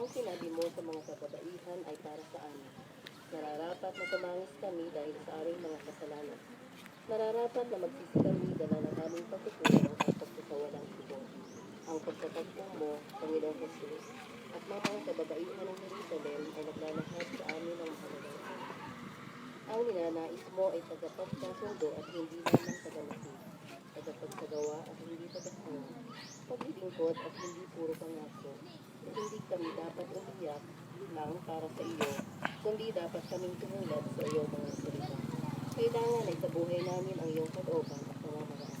Ang sinabi mo sa mga kababaihan ay para sa amin. Nararapat na tumangis kami dahil sa aming mga kasalanan. Nararapat na magsisi kami dala ng aming pagkukulang at pagkasawalang tibong. Ang pagtatagpo mo, Panginoong Jesus, at mga kababaihan ng Jerusalem ay naglalahad sa amin ng mahalagang ang ninanais mo ay tagapagkasundo at hindi lamang tagamasid, tagapagsagawa at hindi tagasunod, paglilingkod at hindi puro pangako. Hindi kami dapat umiyak lang para sa iyo, kundi dapat kaming tumulad sa iyong mga salita. Kailangan ay sa buhay namin ang iyong kalooban at pamamaraan.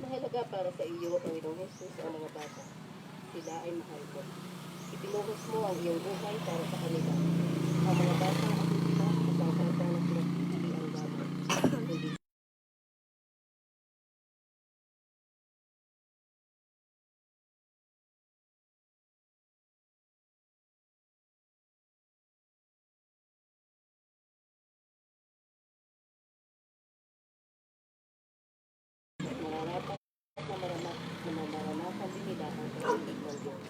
Mahalaga para sa iyo, Panginoong Jesus, ang mga bata. Sila ay mahal mo. Ibinuhos mo ang iyong buhay para sa kanila. Ang mga bata ang sila at ang kanta na pinagpipili ang gamit. Hindi nararapat na maramat na mamaranasan din nila ang pag-ibig ng Diyos.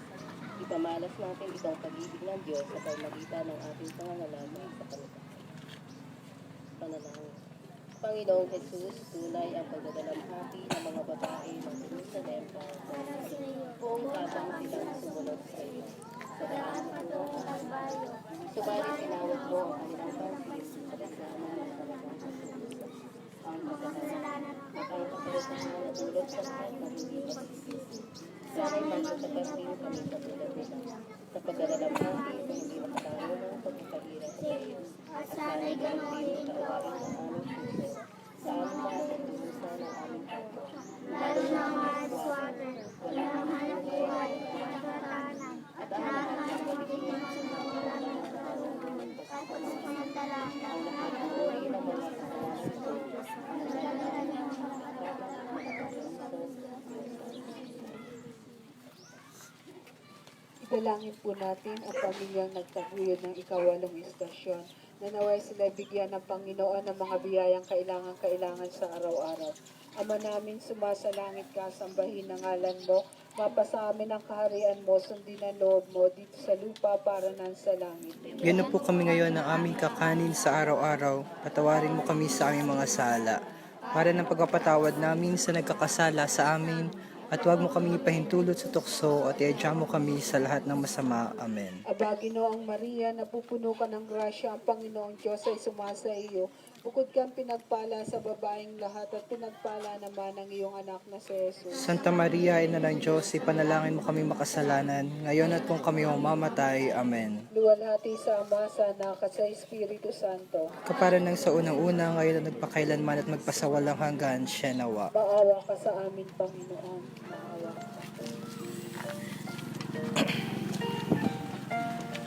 Ipamalas natin itong pag-ibig ng Diyos sa pamagitan ng ating pangangalanay sa kanila. Panalangin. Panginoong Jesus, tunay ang pagdadalamhati ng mga babae ng Jerusalem para sa kung habang silang sumunod sa iyo. Sa daan ng buong Subalit tinawag mo ang kanilang pansin sa kasama ng kanilang kasulusan. Ang kasalanan at ang sa lahat ng hindi pagsisisi. Sana'y magsasagat rin kami sa tulad nila sa pagdadalamhati na hindi makatayo ng pagkakahirap sa iyo. At sana'y ganoon din kaawain ng aming puso sa aming mga pagdudusa ng aming kapwa. Lalo na mga swatter, wala ang hanap buhay at katahanan, at ang lahat ng kaligtasan sa mga at pansamantala ang lahat ng uri ng mga kasalanan ko. Ang nagdadala ng mga Italangin po natin ang pamilyang nagtaguyod ng ikawalong istasyon na naway sila bigyan ng Panginoon ng mga biyayang kailangan-kailangan sa araw-araw. Ama namin, sumasalangit ka, sambahin ang ngalan mo, mapasa amin ang kaharian mo, sundin ang loob mo dito sa lupa para nan sa langit. Ganun po kami ngayon ng aming kakanin sa araw-araw. Patawarin mo kami sa aming mga sala. Para ng pagpapatawad namin sa nagkakasala sa amin. At huwag mo kami ipahintulot sa tukso at iadya mo kami sa lahat ng masama. Amen. Aba, Ginoong Maria, napupuno ka ng grasya, ang Panginoong Diyos ay sumasa iyo. Bukod kang pinagpala sa babaeng lahat at pinagpala naman ang iyong anak na si Jesus. Santa Maria, Ina ng Diyos, ipanalangin mo kami makasalanan, ngayon at kung kami mamamatay. Amen. Luwalhati sa Ama, sa Anak, at sa Espiritu Santo. Kapara ng sa unang-una, ngayon at nagpakailanman at magpasawalang hanggan, siya nawa. Maawa ka sa amin, Panginoon. Maawa ka.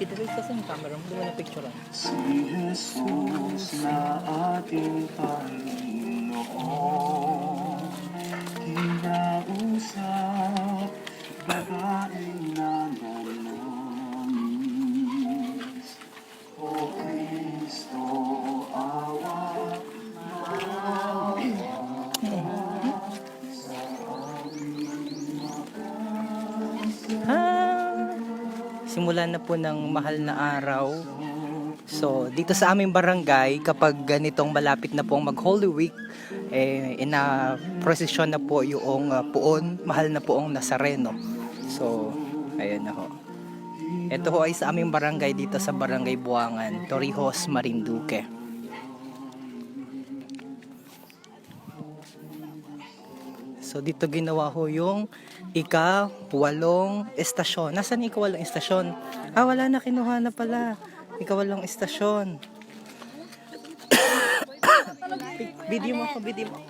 Ituloy sa yung camera mo, na picture Si Jesus na ating Panginoon Kinausap babaeng Simulan na po ng mahal na araw. So, dito sa aming barangay, kapag ganitong malapit na po ang mag-Holy Week, eh, ina prosesyon na po yung uh, puon, mahal na po ang Nazareno. So, ayun na ho. Ito ho ay sa aming barangay dito sa Barangay Buangan, Torrijos, Marinduque. So dito ginawa ho yung ika-walong estasyon. Nasaan ika-walong estasyon? Ah, wala na, kinuha na pala. Ika-walong estasyon. video mo ako, video mo.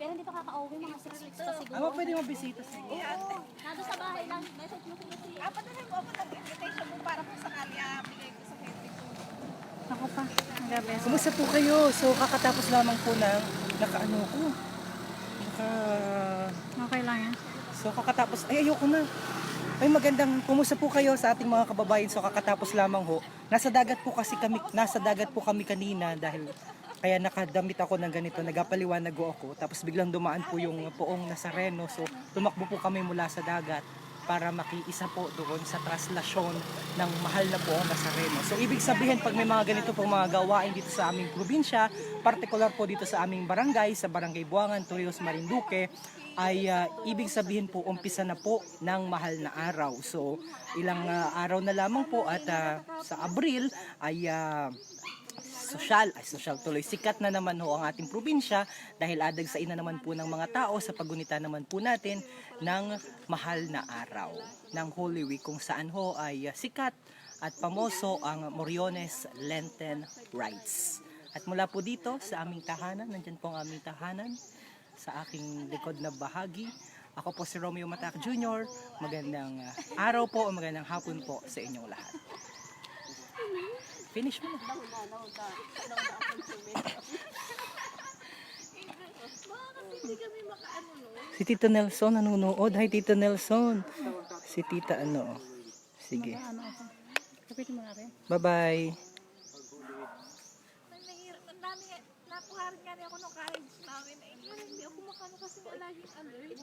Pero hindi pa kakauwi, mga 6 weeks pa siguro. Aba, pwede mo bisita sa iyo. Nado sa bahay lang, message mo sila si... Ah, padalhin mo ako ng invitation mo para kung sakali ah, bigay ko sa Henry ko. Ako pa, ang gabi. Kumusta po kayo? So, kakatapos lamang po ng nakaano ko. Naka- Okay lang yan. So kakatapos, ay ayoko na. Ay magandang kumusta po kayo sa ating mga kababayan. So kakatapos lamang ho. Nasa dagat po kasi kami, nasa dagat po kami kanina dahil kaya nakadamit ako ng ganito, nagapaliwanag ako. Tapos biglang dumaan po yung poong Nazareno. So tumakbo po kami mula sa dagat para makiisa po doon sa traslasyon ng mahal na poong Nazareno. So ibig sabihin pag may mga ganito pong mga gawain dito sa aming probinsya, partikular po dito sa aming barangay, sa Barangay Buangan, Torrijos, Marinduque, ay ah, ibig sabihin po umpisa na po ng mahal na araw. So ilang ah, araw na lamang po at ah, sa Abril ay ah, sosyal, ay sosyal tuloy, sikat na naman ho ang ating probinsya dahil adag sa ina naman po ng mga tao sa paggunita naman po natin ng mahal na araw ng Holy Week kung saan ho ay sikat at pamoso ang Moriones Lenten Rites. At mula po dito sa aming tahanan, nandyan po ang aming tahanan, sa aking likod na bahagi. Ako po si Romeo Matak Jr. Magandang ah, araw po o magandang hapon po sa inyong lahat. Finish mo na. Si Tito Nelson nanonood. Hi Tito Nelson. Si Tita ano. Sige. Kapitin mo na rin. Bye-bye. Napuharin nga rin ako nung college namin. Eh, hindi ako makano kasi nga laging alert.